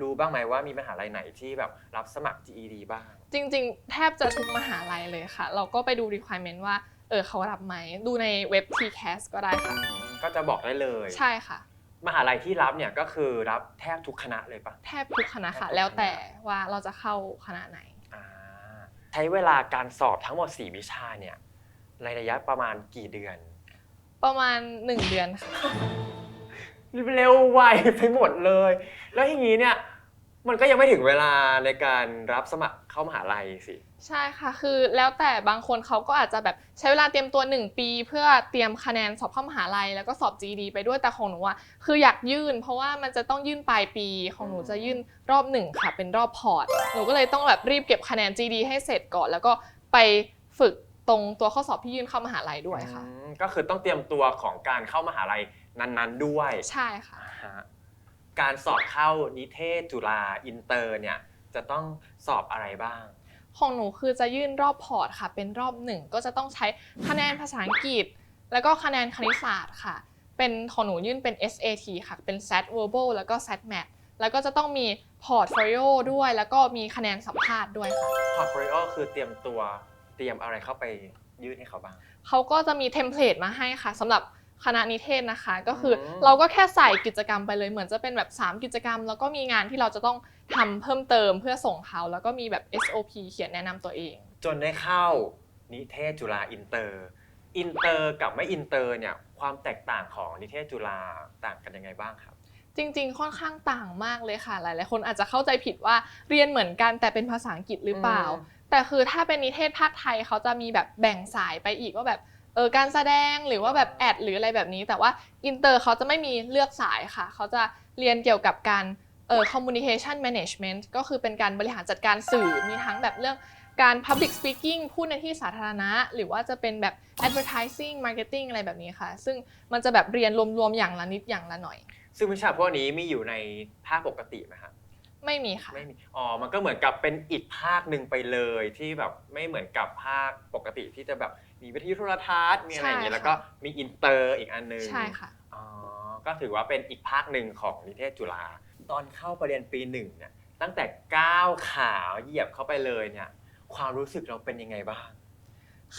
Speaker 1: รู้บ้างไหมว่ามีมหาลัยไหนที่แบบรับสมัคร GED บ้าง
Speaker 2: จริงๆ แทบจะทุกมหาลัยเลยค่ะ เราก็ไปดู requirement ว่า เออเขารับไหม ดูในเว็บ TCAS ก็ได้ค่ะ
Speaker 1: ก็จะบอกได้เลย
Speaker 2: ใช่ค่ะ
Speaker 1: มหาลัยที่รับเนี่ยก็คือรับแทบทุกคณะเลยปะ
Speaker 2: แทบทุกคณะค่ะ
Speaker 1: แทบทุกคณะ
Speaker 2: แล้วแต่ว่าเราจะเข้าคณะไหน
Speaker 1: อ่าใช้เวลาการสอบทั้งหมด 4 วิชาเนี่ย ในระยะประมาณกี่เดือน
Speaker 2: ประมาณ 1 เดือนค่ะ
Speaker 1: เร็วไวไปหมดเลย แล้วอย่างนี้เนี่ยมันก็ยังไม่ถึงเวลาในการรับสมัครเข้ามหาลัยสิ
Speaker 2: ใช่ค่ะ คือแล้วแต่บางคนเขาก็อาจจะแบบใช้เวลาเตรียมตัว 1 ปี เพื่อเตรียมคะแนนสอบเข้ามหาลัย แล้วก็สอบ GD ไปด้วยแต่ของหนูอะคืออยากยื่น เพราะว่ามันจะต้องยื่นปลายปีของหนูจะยื่นรอบหนึ่งค่ะ เป็นรอบพอร์ต หนูก็เลยต้องแบบรีบเก็บคะแนน GD ให้เสร็จก่อน แล้วก็ไปฝึก ตรงตัวข้อสอบที่ยื่นเข้ามหาลัยด้วยค่ะ
Speaker 1: อืมก็คือต้องเตรียมตัวของการเข้ามหาลัยนั้นๆด้วย
Speaker 2: ใช่ค่ะ
Speaker 1: อ่าฮะการสอบเข้านิเทศจุฬาอินเตอร์เนี่ยจะต้องสอบอะไรบ้าง
Speaker 2: ของหนูคือจะยื่นรอบพอร์ตค่ะ เป็นรอบหนึ่งก็จะต้องใช้คะแนนภาษาอังกฤษ แล้วก็คะแนนคณิตศาสตร์ค่ะ เป็นของหนูยื่นเป็น SAT ค่ะ เป็น SAT Verbal แล้วก็ SAT Math แล้วก็จะต้องมีพอร์ตโฟลิโอด้วย แล้วก็มีคะแนนสัมภาษณ์ด้วยค่ะ
Speaker 1: พอร์ตโฟลิโอคือเตรียมตัว เตรียมอะไรเข้าไปยื่นให้เขาบ้าง
Speaker 2: เขาก็จะมีเทมเพลตมาให้ค่ะสำหรับคณะนิเทศนะคะ ก็คืออ
Speaker 1: ม
Speaker 2: เราก็แค่ใส่กิจกรรมไปเลยเหมือนจะเป็นแบบ 3 กิจกรรม แล้วก็มีงานที่เราจะต้องทำเพิ่มเติมเพื่อส่งเขา แล้วก็มีแบบ SOP เขียนแนะนำตัวเอง
Speaker 1: จนได้เข้านิเทศจุฬาอินเตอร์ อินเตอร์กับไม่อินเตอร์เนี่ยความแตกต่างของนิเทศจุฬาต่างกันยังไงบ้างครับ
Speaker 2: จริง ๆ ค่อนข้างต่างมากเลยค่ะ หลาย ๆ คนอาจจะเข้าใจผิดว่าเรียนเหมือนกันแต่เป็นภาษาอังกฤษหรือเปล่า
Speaker 1: อืม
Speaker 2: แต่คือถ้าเป็นนิเทศภาคไทยเขาจะมีแบบแบ่งสายไปอีกว่าแบบเออการแสดงหรือว่าแบบแอดหรืออะไรแบบนี้ แต่ว่าอินเตอร์เขาจะไม่มีเลือกสายค่ะ เขาจะเรียนเกี่ยวกับการเอ่อ communication management ก็คือเป็นการบริหารจัดการสื่อมีทั้งแบบเรื่องการ public speaking พูดในที่สาธารณะ หรือว่าจะเป็นแบบ advertising marketing อะไรแบบนี้ค่ะ ซึ่งมันจะแบบเรียนรวมๆอย่างละนิดอย่างละหน่อย
Speaker 1: ซึ่งวิชาพวกนี้มีอยู่ในภาคปกติไหมครับ
Speaker 2: ไม่มีค่ะ
Speaker 1: ไม่มีอ๋อ มันก็เหมือนกับเป็นอีกภาคหนึ่งไปเลยที่แบบไม่เหมือนกับภาคปกติที่จะแบบมีวิทยุโทรทัศน์มีอะไรอย่างเงี้ย
Speaker 2: ใช่ค่ะ
Speaker 1: แล้วก็มีอินเตอร์อีกอันนึง
Speaker 2: ใช่ค่ะ
Speaker 1: อ๋อก็ถือว่าเป็นอีกภาคหนึ่งของนิเทศจุฬาตอนเข้าไปเรียนปีหนึ่งเนี่ยตั้งแต่ก้าวขาเหยียบเข้าไปเลยเนี่ยความรู้สึกเราเป็นยังไงบ้าง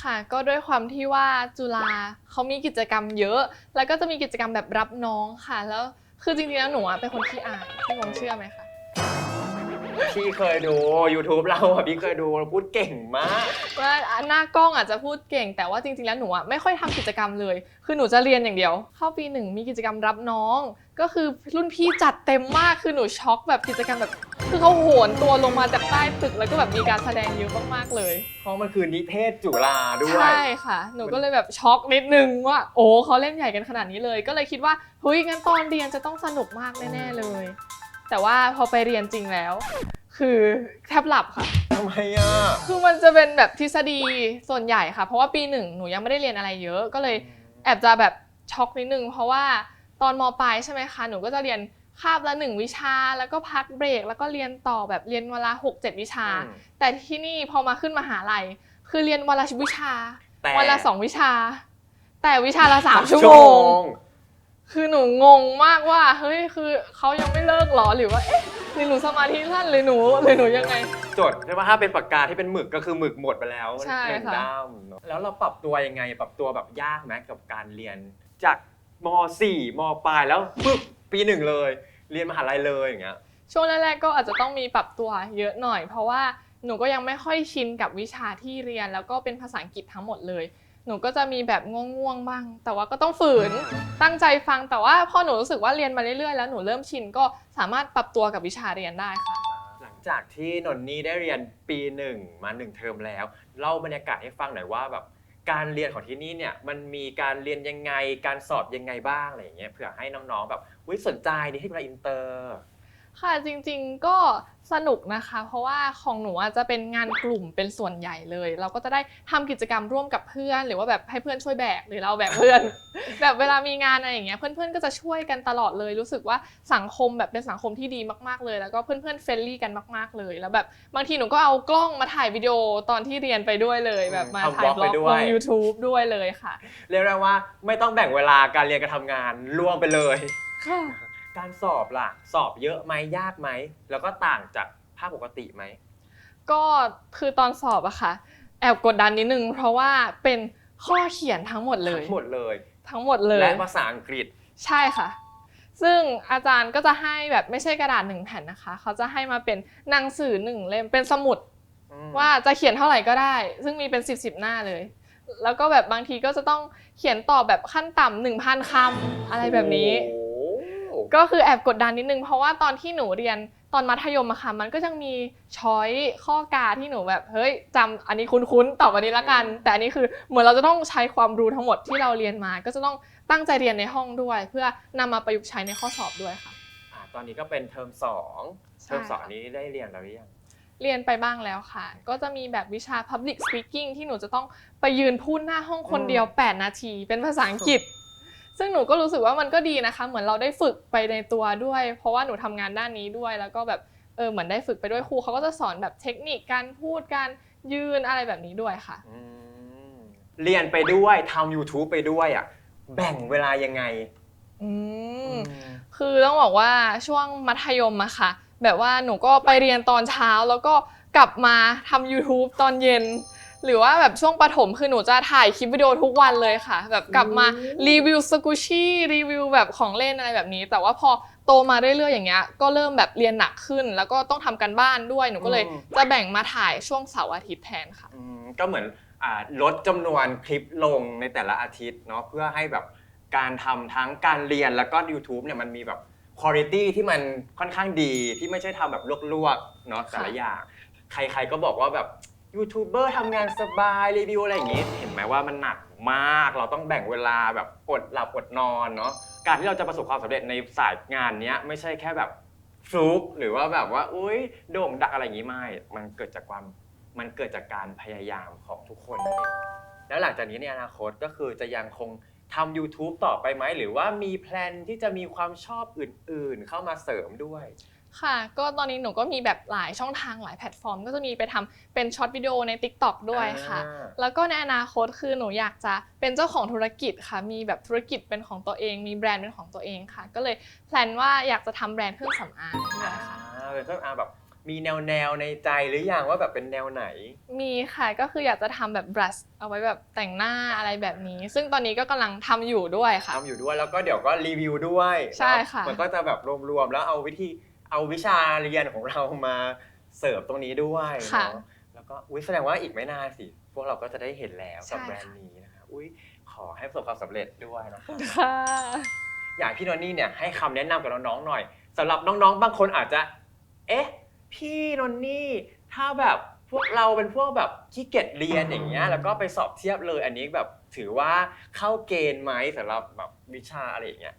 Speaker 2: ค่ะ ก็ด้วยความที่ว่าจุฬาเขามีกิจกรรมเยอะ แล้วก็จะมีกิจกรรมแบบรับน้องค่ะ แล้วคือจริงๆแล้วหนูอะเป็นคนที่อายพี่มงเชื่อไหมคะ
Speaker 1: พี่เคยดู YouTube เราอะพี่เคยดูเราพูดเก่งมาก
Speaker 2: ว่าหน้ากล้องอาจจะพูดเก่ง แต่ว่าจริงๆแล้วหนูอะไม่ค่อยทำกิจกรรมเลย คือหนูจะเรียนอย่างเดียว เข้าปีหนึ่งมีกิจกรรมรับน้อง ก็คือรุ่นพี่จัดเต็มมากคือหนูช็อกแบบกิจกรรมแบบ คือเขาโหนตัวลงมาจากใต้ตึกแล้วก็แบบมีการแสดงเยอะมากๆเลย
Speaker 1: เพราะมันคือนิเทศจุฬาด้วย
Speaker 2: ใช่ค่ะ หนูก็เลยแบบช็อกนิดนึงว่าโอ้เขาเล่นใหญ่กันขนาดนี้เลย ก็เลยคิดว่าเฮ้ยงั้นตอนเรียนจะต้องสนุกมากแน่ๆเลย แต่ว่าพอไปเรียนจริงแล้ว คือแทบหลับค่ะ
Speaker 1: ทำไมอะ
Speaker 2: คือมันจะเป็นแบบทฤษฎีส่วนใหญ่ค่ะ เพราะว่าปีหนึ่งหนูยังไม่ได้เรียนอะไรเยอะก็เลยแอบจะแบบช็อกนิดนึง เพราะว่าตอนมปลายใช่ไหมคะหนูก็จะเรียนคาบละหนึ่งวิชา แล้วก็พักเบรก แล้วก็เรียนต่อแบบเรียนเวลาหกเจ็ดวิชา
Speaker 1: อืม
Speaker 2: แต่ที่นี่พอมาขึ้นมหาลัย คือเรียนวันละวิชา
Speaker 1: แต่
Speaker 2: วันละสองวิชา แต่วิชาละสามชั่วโมง คือหนูงงมากว่า เฮ้ยคือเขายังไม่เลิกหรอหรือว่าเอ๊ะหรือหนูสมาธิสั้นหรือหนูหรือหนูยังไง
Speaker 1: จดใช่ไหมถ้าเป็นปากกาที่เป็นหมึกก็คือหมึกหมดไปแล้ว
Speaker 2: ใช่
Speaker 1: หนึ่ง
Speaker 2: ค่ะ
Speaker 1: ด้ามเนอะแล้วเราปรับตัวยังไง ปรับตัวแบบยากไหมกับการเรียน จากม .4 มปลายแล้วปึ๊บปีหนึ่งเลย เรียนมหาลัยเลยอย่างเงี้ย
Speaker 2: ช่วงแรกๆก็อาจจะต้องมีปรับตัวเยอะหน่อย เพราะว่าหนูก็ยังไม่ค่อยชินกับวิชาที่เรียนแล้วก็เป็นภาษาอังกฤษทั้งหมดเลย หนูก็จะมีแบบง่วงๆบ้าง แต่ว่าก็ต้องฝืนตั้งใจฟังแต่ว่าพอหนูรู้สึกว่าเรียนมาเรื่อยๆ แล้วหนูเริ่มชินก็สามารถปรับตัวกับวิชาเรียนได้ค่ะ
Speaker 1: หลังจากที่นนนี่ได้เรียนปีหนึ่งมาหนึ่งเทอมแล้วเล่าบรรยากาศให้ฟังหน่อยว่าแบบการเรียนของที่นี่เนี่ยมันมีการเรียนยังไงการสอบยังไงบ้างอะไรอย่างเงี้ยเผื่อให้น้องๆแบบวิสนใจในที่เวลาอินเตอร์
Speaker 2: ค่ะจริงๆก็สนุกนะคะ เพราะว่าของหนูอาจจะเป็นงานกลุ่มเป็นส่วนใหญ่เลย เราก็จะได้ทำกิจกรรมร่วมกับเพื่อน หรือว่าแบบให้เพื่อนช่วยแบกหรือเราแบกเพื่อน แบบเวลามีงานอะไรอย่างเงี้ยเพื่อนๆก็จะช่วยกันตลอดเลย รู้สึกว่าสังคมแบบเป็นสังคมที่ดีมากๆเลย แล้วก็เพื่อนๆเฟรนลี่กันมากๆเลย แล้วแบบบางทีหนูก็เอากล้องมาถ่ายวิดีโอตอนที่เรียนไปด้วยเลย แบบมา
Speaker 1: ทำ
Speaker 2: ถ่าย
Speaker 1: บล็อก
Speaker 2: บล็อก
Speaker 1: ไปด้
Speaker 2: ล
Speaker 1: วย
Speaker 2: ง YouTube ด้วยเลยค่ะ
Speaker 1: เรียกได้ว่าไม่ต้องแบ่งเวลาการเรียนกับทำงานล่วงไปเลย
Speaker 2: ค่ะ
Speaker 1: การสอบล่ะ สอบเยอะไหมยากไหม แล้วก็ต่างจากภาคปกติไหม
Speaker 2: ก็คือตอนสอบอะค่ะ แอบกดดันนิดนึง เพราะว่าเป็นข้อเขียนทั้งหมดเลย
Speaker 1: ทั้งหมดเลย
Speaker 2: ทั้งหมดเลย
Speaker 1: และภาษาอังกฤษ
Speaker 2: ใช่ค่ะ ซึ่งอาจารย์ก็จะให้แบบไม่ใช่กระดาษหนึ่งแผ่นนะคะ เขาจะให้มาเป็นหนังสือหนึ่งเล่มเป็นสมุด ว่าจะเขียนเท่าไหร่ก็ได้ ซึ่งมีเป็น 10บสหน้าเลย แล้วก็แบบบางทีก็จะต้องเขียนตอบแบบขั้นต่ำหนึ่งพันคำอะไรแบบนี้
Speaker 1: โอ้โห
Speaker 2: ก็คือแอบกดดันนิดนึง เพราะว่าตอนที่หนูเรียนตอนมัธยมอะค่ะมันก็ยังมีช้อยข้อกาที่หนูแบบเฮ้ยจำอันนี้คุ้นๆตอบอันนี้ละกัน แต่อันนี้คือเหมือนเราจะต้องใช้ความรู้ทั้งหมดที่เราเรียนมา ก็จะต้องตั้งใจเรียนในห้องด้วย เพื่อนำมาประยุกต์ใช้ในข้อสอบด้วยค่ะ
Speaker 1: อะตอนนี้ก็เป็นเทอมสอง
Speaker 2: ใช่
Speaker 1: เทอมสองนี้ได้เรียนแล้วหรือยัง
Speaker 2: เรียนไปบ้างแล้วค่ะ ก็จะมีแบบวิชา Public Speaking ที่หนูจะต้องไปยืนพูดหน้าห้องคนเดียว 8 นาที เป็นภาษาอังกฤษ ซึ่งหนูก็รู้สึกว่ามันก็ดีนะคะ เหมือนเราได้ฝึกไปในตัวด้วย เพราะว่าหนูทำงานด้านนี้ด้วย แล้วก็แบบเออเหมือนได้ฝึกไปด้วยครูเขาก็จะสอนแบบเทคนิคการพูดการยืนอะไรแบบนี้ด้วยค่ะ
Speaker 1: อืมเรียนไปด้วยทำ YouTube ไปด้วยอะแบ่งเวลายังไง
Speaker 2: อืม
Speaker 1: อืม
Speaker 2: คือต้องบอกว่าช่วงมัธยมอะค่ะ แบบว่าหนูก็ไปเรียนตอนเช้าแล้วก็กลับมาทำ YouTube ตอนเย็น หรือว่าแบบช่วงประถมคือหนูจะถ่ายคลิปวิดีโอทุกวันเลยค่ะ แบบกลับมารีวิวสกูชี่รีวิวแบบของเล่นอะไรแบบนี้ แต่ว่าพอโตมาเรื่อยๆอย่างเงี้ยก็เริ่มแบบเรียนหนักขึ้น แล้วก็ต้องทำกันบ้านด้วยหนูก็เลย จะแบ่งมาถ่ายช่วงเสาร์อาทิตย์แทนค่ะ
Speaker 1: อืมก็เหมือนอ่าลดจำนวนคลิปลงในแต่ละอาทิตย์เนาะเพื่อให้แบบการทำทั้งการเรียนแล้วก็ YouTube เนี่ยมันมีแบบคุณภาพที่มันค่อนข้างดีที่ไม่ใช่ทำแบบลวกๆเนาะแต่ละอย่าง ใครๆก็บอกว่าแบบ ยูทูบเบอร์ทำงานสบายรีวิวอะไรอย่างงี้ เห็นไหมว่ามันหนักมาก เราต้องแบ่งเวลาแบบอดหลับอดนอนเนาะ การที่เราจะประสบความสำเร็จในสายงานเนี้ยไม่ใช่แค่แบบฟลุกหรือว่าแบบว่าอุ้ยโด่งดังอะไรอย่างนี้ไม่ มันเกิดจากความมันเกิดจากการพยายามของทุกคนนั่นเองแล้วหลังจากนี้ในอนาคตก็คือจะยังคงทำ YouTube ต่อไปไหม หรือว่ามีแพลนที่จะมีความชอบอื่นๆ เข้ามาเสริมด้วย
Speaker 2: ค่ะ ก็ตอนนี้หนูก็มีแบบหลายช่องทางหลายแพลตฟอร์ม ก็จะมีไปทำเป็นช็อตวิดีโอใน TikTok ด้วยค่ะ
Speaker 1: อ่า
Speaker 2: แล้วก็ในอนาคตคือหนูอยากจะเป็นเจ้าของธุรกิจค่ะ มีแบบธุรกิจเป็นของตัวเอง มีแบรนด์เป็นของตัวเองค่ะ ก็เลยแพลนว่าอยากจะทำแบรนด์เครื่องสำอางด้วยค่ะ
Speaker 1: อ่าเป็นเครื่องอาแบบมีแนวแนวๆในใจหรือยังว่าแบบเป็นแนวไหน
Speaker 2: มีค่ะ ก็คืออยากจะทำแบบบรัชเอาไว้แบบแต่งหน้าอะไรแบบนี้ ซึ่งตอนนี้ก็กำลังทำอยู่ด้วยค่ะ
Speaker 1: ทำอยู่ด้วยแล้วก็เดี๋ยวก็รีวิวด้วย
Speaker 2: ใช่
Speaker 1: เนอ
Speaker 2: ค่ะ
Speaker 1: มันก็จะแบบรวมๆแล้วเอาวิธี เอาวิชาเรียนของเรามาเสิร์ฟตรงนี้ด้วย
Speaker 2: ค่ะ
Speaker 1: เนาะแล้วก็อุ้ยแสดงว่าอีกไม่นานสิ พวกเราก็จะได้เห็นแล้วกับ
Speaker 2: ใช่
Speaker 1: แบรนด์นี้นะคะอุ้ยขอให้ประสบความสำเร็จด้วยนะคะ
Speaker 2: ค่ะ
Speaker 1: อยากให้พี่นนนี่เนี่ยให้คำแนะนำกับน้องๆหน่อยสำหรับน้องๆ บางคนอาจจะ เอ๊ะ พี่นนนี่ถ้าแบบพวกเราเป็นพวกแบบขี้เกียจเรียนอย่างเงี้ยแล้วก็ไปสอบเทียบเลยอันนี้แบบถือว่าเข้าเกณฑ์ไหมสำหรับแบบวิชาอะไรอย่างเงี้ย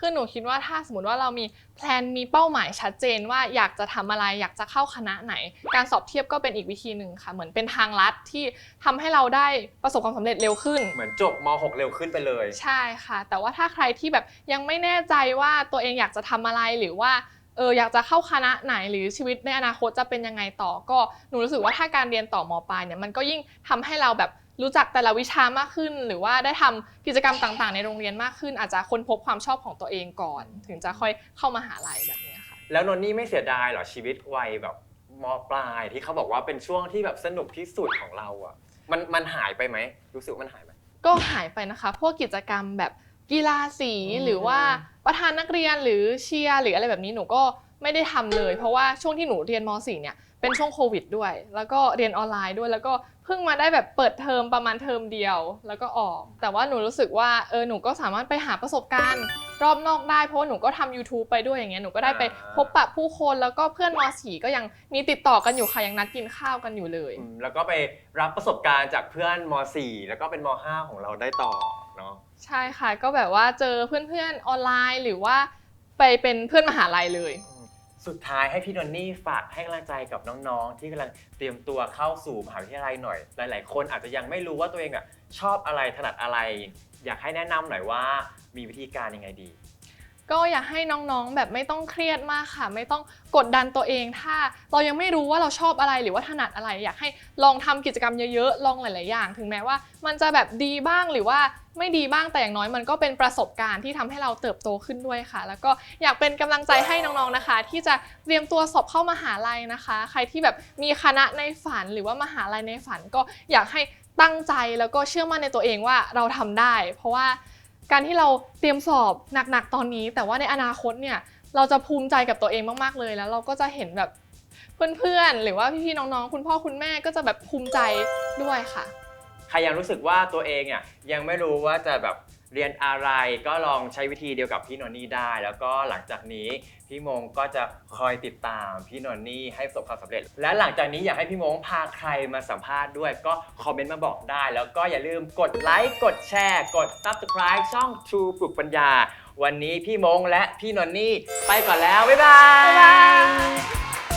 Speaker 2: คือหนูคิดว่าถ้าสมมติว่าเรามีแพลนมีเป้าหมายชัดเจนว่าอยากจะทำอะไรอยากจะเข้าคณะไหน การสอบเทียบก็เป็นอีกวิธีหนึ่งค่ะเหมือนเป็นทางลัดที่ทำให้เราได้ประสบความสำเร็จเร็วขึ้น
Speaker 1: เหมือนจบม .6 เร็วขึ้นไปเลย
Speaker 2: ใช่ค่ะ แต่ว่าถ้าใครที่แบบยังไม่แน่ใจว่าตัวเองอยากจะทำอะไรหรือว่าเอออยากจะเข้าคณะไหนหรือชีวิตในอนาคตจะเป็นยังไงต่อก็หนูรู้สึกว่าถ้าการเรียนต่อมปลายเนี่ยมันก็ยิ่งทำให้เราแบบ รู้จักแต่ละวิชามากขึ้น หรือว่าได้ทำกิจกรรมต่างๆ ในโรงเรียนมากขึ้น อาจจะค้นพบความชอบของตัวเองก่อน ถึงจะค่อยเข้ามหาลัยแบบเนี้ยค่ะ
Speaker 1: แล้วนนนี่ไม่เสียดายเหรอชีวิตวัยแบบมปลายที่เขาบอกว่าเป็นช่วงที่แบบสนุกที่สุดของเราอะมันมันหายไปไหมรู้สึกว่ามันหายไหม
Speaker 2: ก็หายไปนะคะ พวกกิจกรรมแบบกีฬาสี
Speaker 1: อืม
Speaker 2: หรือว่าประธานนักเรียนหรือเชียร์หรืออะไรแบบนี้หนูก็ไม่ได้ทำเลย เพราะว่าช่วงที่หนูเรียนม .4 เนี่ย เป็นช่วงโควิดด้วย แล้วก็เรียนออนไลน์ด้วย แล้วก็เพิ่งมาได้แบบเปิดเทอมประมาณเทอมเดียว แล้วก็ออก แต่ว่าหนูรู้สึกว่าเออหนูก็สามารถไปหาประสบการณ์รอบนอกได้ เพราะว่าหนูก็ทำ YouTube ไปด้วยอย่างเงี้ย หนูก็ได้ไปพบปะผู้คน แล้วก็เพื่อนม .4 ก็ยังมีติดต่อกันอยู่ค่ะ ยังนัดกินข้าวกันอยู่เลย
Speaker 1: อืมแล้วก็ไปรับประสบการณ์จากเพื่อนม .4 แล้วก็เป็นม .5 ของเราได้ต่อเนาะ
Speaker 2: ใช่ค่ะ ก็แบบว่าเจอเพื่อนๆออนไลน์หรือว่าไปเป็นเพื่อนมหาลัยเลย
Speaker 1: สุดท้ายให้พี่นนนี่ฝากให้กำลังใจกับน้องๆ ที่กำลังเตรียมตัวเข้าสู่มหาวิทยาลัยหน่อย หลาย ๆ คนอาจจะยังไม่รู้ว่าตัวเองอะชอบอะไรถนัดอะไร อยากให้แนะนำหน่อยว่ามีวิธีการยังไงดี
Speaker 2: ก็อยากให้น้องๆ แบบไม่ต้องเครียดมากค่ะ ไม่ต้องกดดันตัวเอง ถ้าเรายังไม่รู้ว่าเราชอบอะไรหรือว่าถนัดอะไร อยากให้ลองทำกิจกรรมเยอะๆ ลองหลายๆอย่าง ถึงแม้ว่า มันจะแบบดีบ้างหรือว่าไม่ดีบ้างแต่อย่างน้อยมันก็เป็นประสบการณ์ที่ทำให้เราเติบโตขึ้นด้วยค่ะ แล้วก็อยากเป็นกำลังใจให้น้องๆนะคะ ที่จะเตรียมตัวสอบเข้ามหาลัยนะคะ ใครที่แบบมีคณะในฝันหรือว่ามหาลัยในฝัน ก็อยากให้ตั้งใจแล้วก็เชื่อมั่นในตัวเองว่าเราทำได้ เพราะว่า การที่เราเตรียมสอบหนักๆตอนนี้ แต่ว่าในอนาคตเนี่ยเราจะภูมิใจกับตัวเองมากๆเลย แล้วเราก็จะเห็นแบบเพื่อนๆ หรือว่าพี่ๆน้องๆ คุณพ่อคุณแม่ก็จะแบบภูมิใจด้วยค่ะ
Speaker 1: ใครยังรู้สึกว่าตัวเองเนี่ยยังไม่รู้ว่าจะแบบเรียนอะไรก็ลองใช้วิธีเดียวกับพี่นนนี่ได้ แล้วก็หลังจากนี้ พี่มงก็จะคอยติดตามพี่นนนี่ให้ประสบความสำเร็จ และหลังจากนี้อยากให้พี่มงพาใครมาสัมภาษณ์ด้วย ก็คอมเมนต์มาบอกได้ แล้วก็อย่าลืมกดไลค์กดแชร์ กด subscribe ช่อง True ปลุกปัญญา วันนี้พี่มงและพี่นนนี่ไปก่อนแล้ว บ๊ายบาย
Speaker 2: บ๊ายบาย